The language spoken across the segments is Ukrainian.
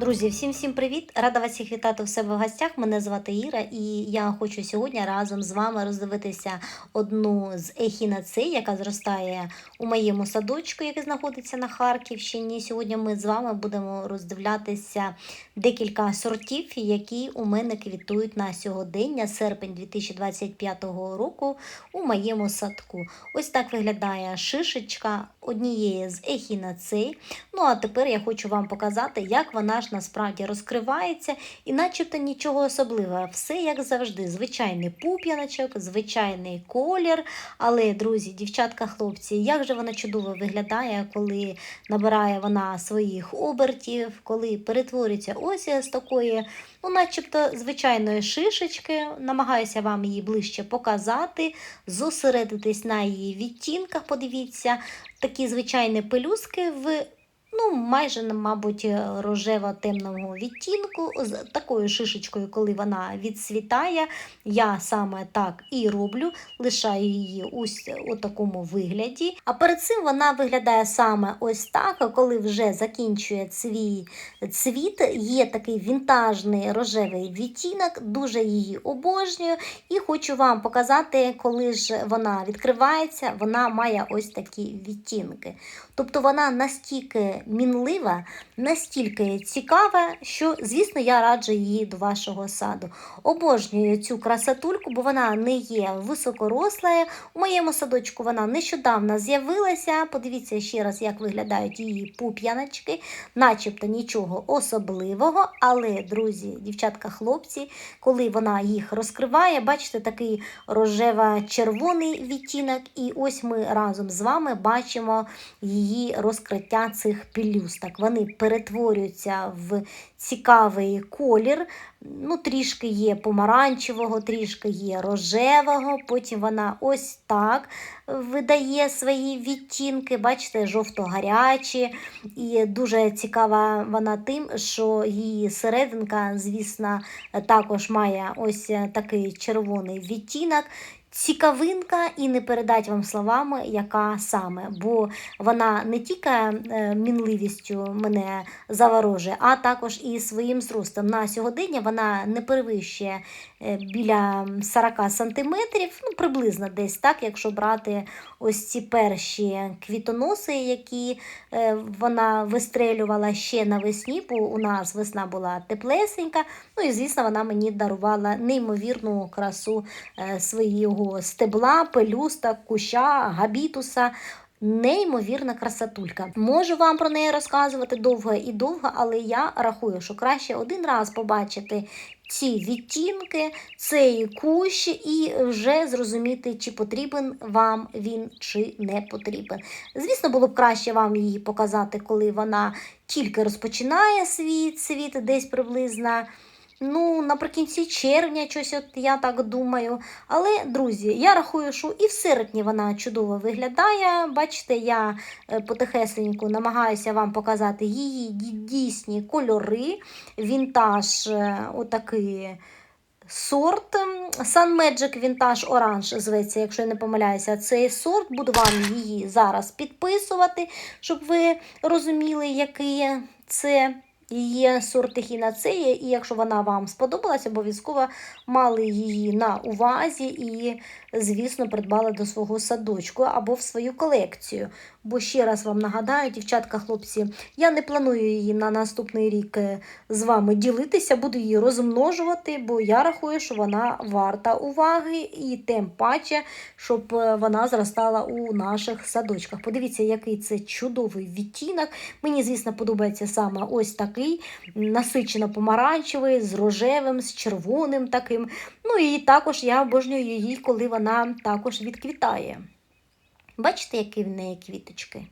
Друзі, всім всім привіт! Рада вас всіх вітати у себе в гостях. Мене звати Іра, і я хочу сьогодні разом з вами роздивитися одну з ехінацей, яка зростає у моєму садочку, який знаходиться на Харківщині. Сьогодні ми з вами будемо роздивлятися декілька сортів, які у мене квітують на сьогодення, серпень 2025 року у моєму садку. Ось так виглядає шишечка однієї з ехінацей. Ну а тепер я хочу вам показати, як вона ж насправді розкривається, і начебто нічого особливого. Все як завжди, звичайний пуп'яночок, звичайний колір. Але, друзі, дівчатка, хлопці, як же вона чудово виглядає, коли набирає вона своїх обертів, коли перетворюється ось з такої, ну, начебто, звичайної шишечки. Намагаюся вам її ближче показати, зосередитись на її відтінках. Подивіться, такі звичайні пелюстки в ну, майже, мабуть, рожево-темного відтінку, з такою шишечкою, коли вона відсвітає. Я саме так і роблю, лишаю її ось у такому вигляді. А перед цим вона виглядає саме ось так, коли вже закінчує свій цвіт, є такий вінтажний рожевий відтінок, дуже її обожнюю. І хочу вам показати, коли ж вона відкривається, вона має ось такі відтінки. Тобто вона настільки мінлива, настільки цікава, що, звісно, я раджу її до вашого саду. Обожнюю цю красотульку, бо вона не є високорослою. У моєму садочку вона нещодавно з'явилася. Подивіться ще раз, як виглядають її пуп'яночки, начебто нічого особливого. Але, друзі, дівчатка, хлопці, коли вона їх розкриває, бачите, такий рожево-червоний відтінок. І ось ми разом з вами бачимо її розкриття цих пелюсток. Вони перетворюються в цікавий колір. Ну, Трішки є помаранчевого, трішки є рожевого. Потім вона ось так видає свої відтінки, бачите, жовто-гарячі. І дуже цікава вона тим, що її серединка, звісно, також має ось такий червоний відтінок. Цікавинка і не передать вам словами, яка саме, бо вона не тільки е, мінливістю мене заворожує, а також і своїм зростом. На сьогодення вона не перевищує е, біля 40 сантиметрів, ну приблизно десь так, якщо брати ось ці перші квітоноси, які е, вона вистрелювала ще навесні, бо у нас весна була теплесенька. Ну і звісно, вона мені дарувала неймовірну красу своєї стебла, пелюста, куща, габітуса. Неймовірна красотулька. Можу вам про неї розказувати довго і довго, але я рахую, що краще один раз побачити ці відтінки, цей кущ, і вже зрозуміти, чи потрібен вам він, чи не потрібен. Звісно, було б краще вам її показати, коли вона тільки розпочинає свій цвіт, десь приблизно. Ну, наприкінці червня, щось от я так думаю. Але, друзі, я рахую, що і в серпні вона чудово виглядає. Бачите, я е, потихесеньку намагаюся вам показати її дійсні кольори. Вінтаж е, отакий сорт. Sun Magic Vintage Orange зветься, якщо я не помиляюся, цей сорт. Буду вам її зараз підписувати, щоб ви розуміли, який це. Є сорти хінацеї, і якщо вона вам сподобалась, обов'язково мали її на увазі і, звісно, придбали до свого садочку або в свою колекцію. Бо ще раз вам нагадаю, дівчатка, хлопці, я не планую її на наступний рік е, з вами ділитися, буду її розмножувати, бо я рахую, що вона варта уваги, і тим паче, щоб е, вона зростала у наших садочках. Подивіться, який це чудовий відтінок. Мені, звісно, подобається саме ось такий насичено помаранчевий, з рожевим, з червоним таким. Ну і також я обожнюю її, коли вона також відквітає. Бачите, які в неї квіточки?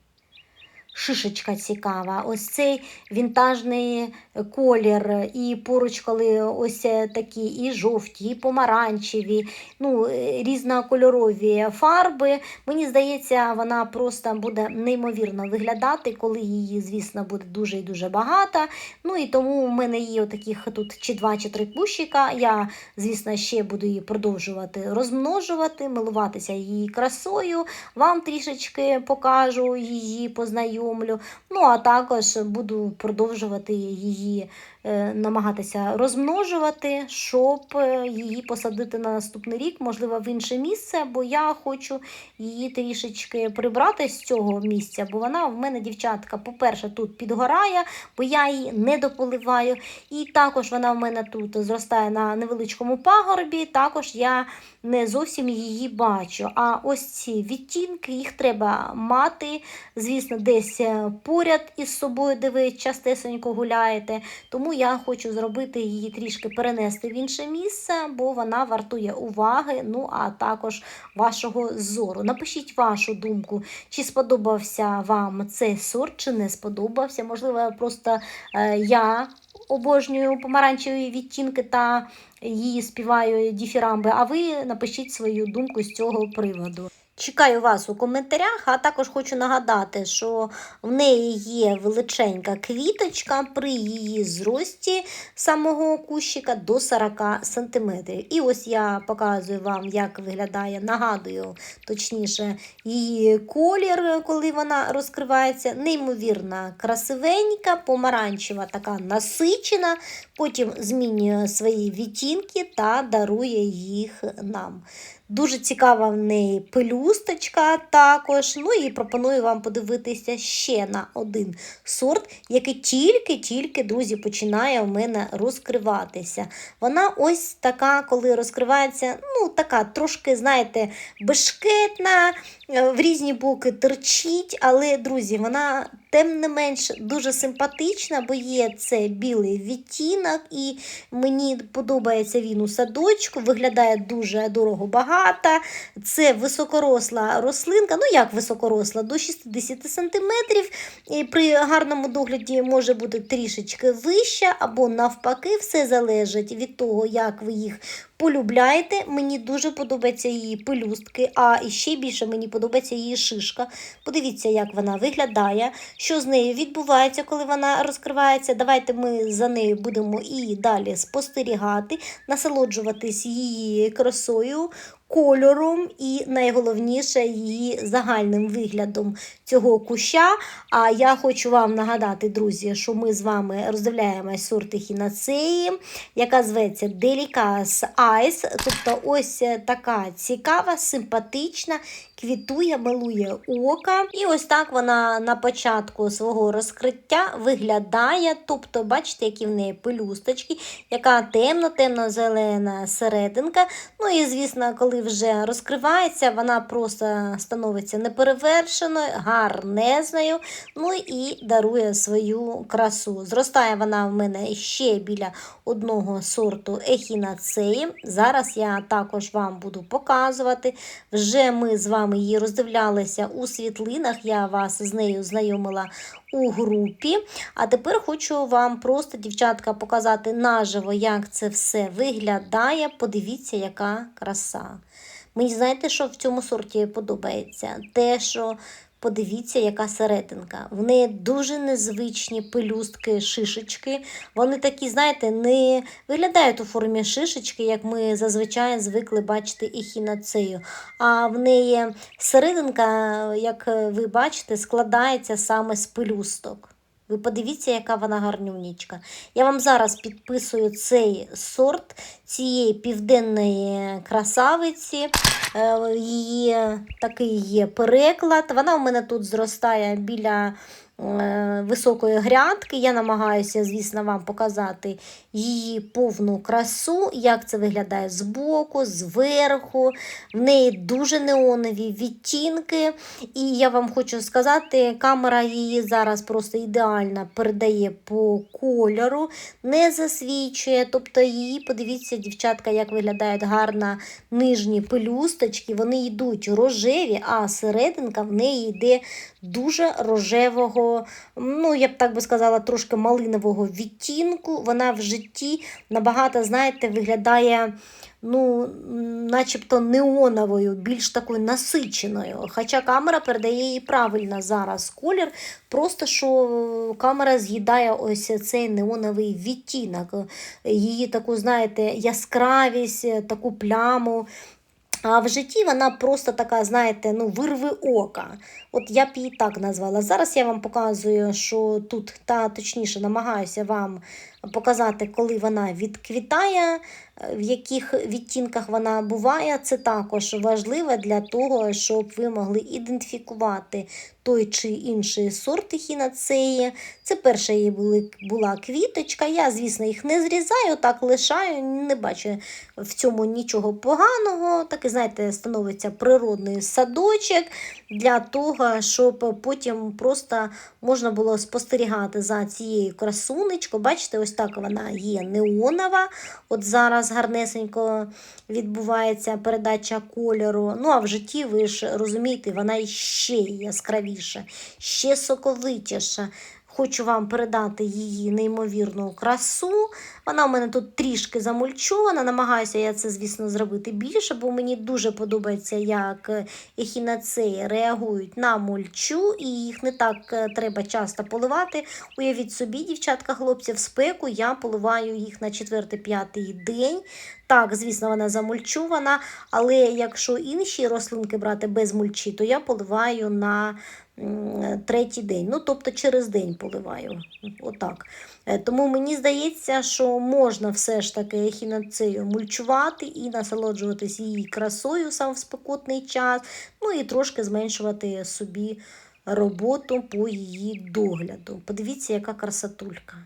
Шишечка цікава, ось цей вінтажний колір, і поруч, коли ось такі і жовті, і помаранчеві, ну, різнокольорові фарби. Мені здається, вона просто буде неймовірно виглядати, коли її, звісно, буде дуже і дуже багато. Ну і тому в мене є таких тут чи два, чи три кущика. Я, звісно, ще буду її продовжувати розмножувати, милуватися її красою. Вам трішечки покажу її, познаю знайомлю. Ну, а також буду продовжувати її намагатися розмножувати, щоб е, її посадити на наступний рік, можливо, в інше місце, бо я хочу її трішечки прибрати з цього місця, бо вона в мене, дівчатка, по-перше, тут підгорає, бо я її не дополиваю. І також вона в мене тут зростає на невеличкому пагорбі. Також я не зовсім її бачу. А ось ці відтінки, їх треба мати, звісно, десь е, поряд із собою, де ви частесенько гуляєте. Тому я хочу зробити її трішки перенести в інше місце, бо вона вартує уваги, ну а також вашого зору. Напишіть вашу думку, чи сподобався вам цей сорт, чи не сподобався. Можливо, просто е, я обожнюю помаранчеві відтінки та її співаю діфірамби, а ви напишіть свою думку з цього приводу. Чекаю вас у коментарях, а також хочу нагадати, що в неї є величенька квіточка при її зрості самого кущика до 40 см. І ось я показую вам, як виглядає, нагадую, точніше, її колір, коли вона розкривається. Неймовірно красивенька, помаранчева, така насичена, потім змінює свої відтінки та дарує їх нам. Дуже цікава в неї пелюсточка також. Ну і пропоную вам подивитися ще на один сорт, який тільки-тільки, друзі, починає в мене розкриватися. Вона ось така, коли розкривається, ну, така трошки, знаєте, бешкетна, в різні боки терчить, але, друзі, вона. Тим не менш дуже симпатична, бо є це білий відтінок, і мені подобається він у садочку, виглядає дуже дорого багато. Це високоросла рослинка, ну як високоросла, до 60 см. І при гарному догляді може бути трішечки вища, або навпаки, все залежить від того, як ви їх полюбляєте. Мені дуже подобаються її пелюстки, а ще більше мені подобається її шишка. Подивіться, як вона виглядає, що з нею відбувається, коли вона розкривається. Давайте ми за нею будемо і далі спостерігати, насолоджуватись її красою. Кольором і найголовніше її загальним виглядом цього куща. А я хочу вам нагадати, друзі, що ми з вами роздивляємось сорти хінацеї, яка зветься Delica's Ice. Тобто ось така цікава, симпатична, квітує, милує ока. І ось так вона на початку свого розкриття виглядає. Тобто, бачите, які в неї пелюсточки, яка темно-темно-зелена серединка. Ну і, звісно, коли вже розкривається, вона просто становиться неперевершеною, гарнезною, ну і дарує свою красу. Зростає вона в мене ще біля одного сорту ехінацеї. Зараз я також вам буду показувати. Вже ми з вами її роздивлялися у світлинах, я вас з нею знайомила у групі. А тепер хочу вам просто, дівчатка, показати наживо, як це все виглядає. Подивіться, яка краса. Мені знаєте, що в цьому сорті подобається? Те, що подивіться, яка серединка. В неї дуже незвичні пелюстки, шишечки. Вони такі, знаєте, не виглядають у формі шишечки, як ми зазвичай звикли бачити ехінацею. А в неї серединка, як ви бачите, складається саме з пелюсток. Ви подивіться, яка вона гарнюнічка. Я вам зараз підписую цей сорт цієї південної красавиці. Е, її такий є переклад. Вона у мене тут зростає біля високої грядки. Я намагаюся, звісно, вам показати її повну красу, як це виглядає збоку, зверху. В неї дуже неонові відтінки. І я вам хочу сказати, камера її зараз просто ідеально передає по кольору, не засвічує. Тобто її, подивіться, дівчатка, як виглядають гарно нижні пелюсточки. Вони йдуть рожеві, а серединка в неї йде дуже рожевого, ну, я б так би сказала, трошки малинового відтінку. Вона в житті набагато, знаєте, виглядає ну, начебто неоновою, більш такою насиченою. Хоча камера передає їй правильно зараз колір, просто що камера з'їдає ось цей неоновий відтінок, її таку, знаєте, яскравість, таку пляму. А в житті вона просто така, знаєте, ну, вирви ока. От я б її так назвала. Зараз я вам показую, що тут, та точніше, намагаюся вам показати, коли вона відквітає, в яких відтінках вона буває. Це також важливо для того, щоб ви могли ідентифікувати той чи інший сорт ехінацеї. Це перша її була квіточка. Я, звісно, їх не зрізаю, так лишаю, не бачу в цьому нічого поганого. Такий, знаєте, становиться природний садочок для того, щоб потім просто можна було спостерігати за цією красунечкою. Бачите, ось так вона є неонова. От зараз гарнесенько відбувається передача кольору. Ну, а в житті, ви ж розумієте, вона ще яскравіша, ще соковитіша. Хочу вам передати її неймовірну красу. Вона у мене тут трішки замульчована. Намагаюся я це, звісно, зробити більше, бо мені дуже подобається, як ехінацеї реагують на мульчу, і їх не так е, треба часто поливати. Уявіть собі, дівчатка, хлопці, в спеку я поливаю їх на 4-5 день. Так, звісно, вона замульчувана, але якщо інші рослинки брати без мульчі, то я поливаю на третій день. Ну, тобто через день поливаю. Отак. Е, Тому мені здається, що можна все ж таки ехінацею мульчувати і насолоджуватись її красою сам в спекотний час, ну і трошки зменшувати собі роботу по її догляду. Подивіться, яка красотулька.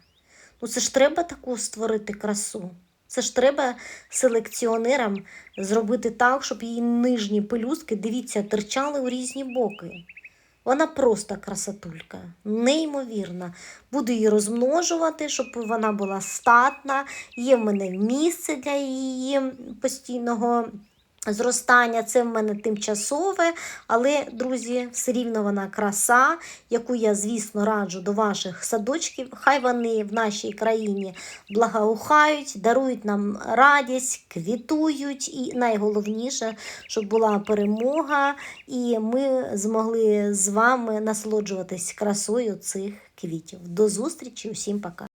Ну, це ж треба таку створити красу. Це ж треба селекціонерам зробити так, щоб її нижні пелюстки, дивіться, терчали у різні боки. Вона просто красотулька, неймовірна. Буду її розмножувати, щоб вона була статна. Є в мене місце для її постійного зростання. Це в мене тимчасове, але, друзі, все рівно вона краса, яку я, звісно, раджу до ваших садочків. Хай вони в нашій країні благоухають, дарують нам радість, квітують, і найголовніше, щоб була перемога, і ми змогли з вами насолоджуватись красою цих квітів. До зустрічі, усім пока!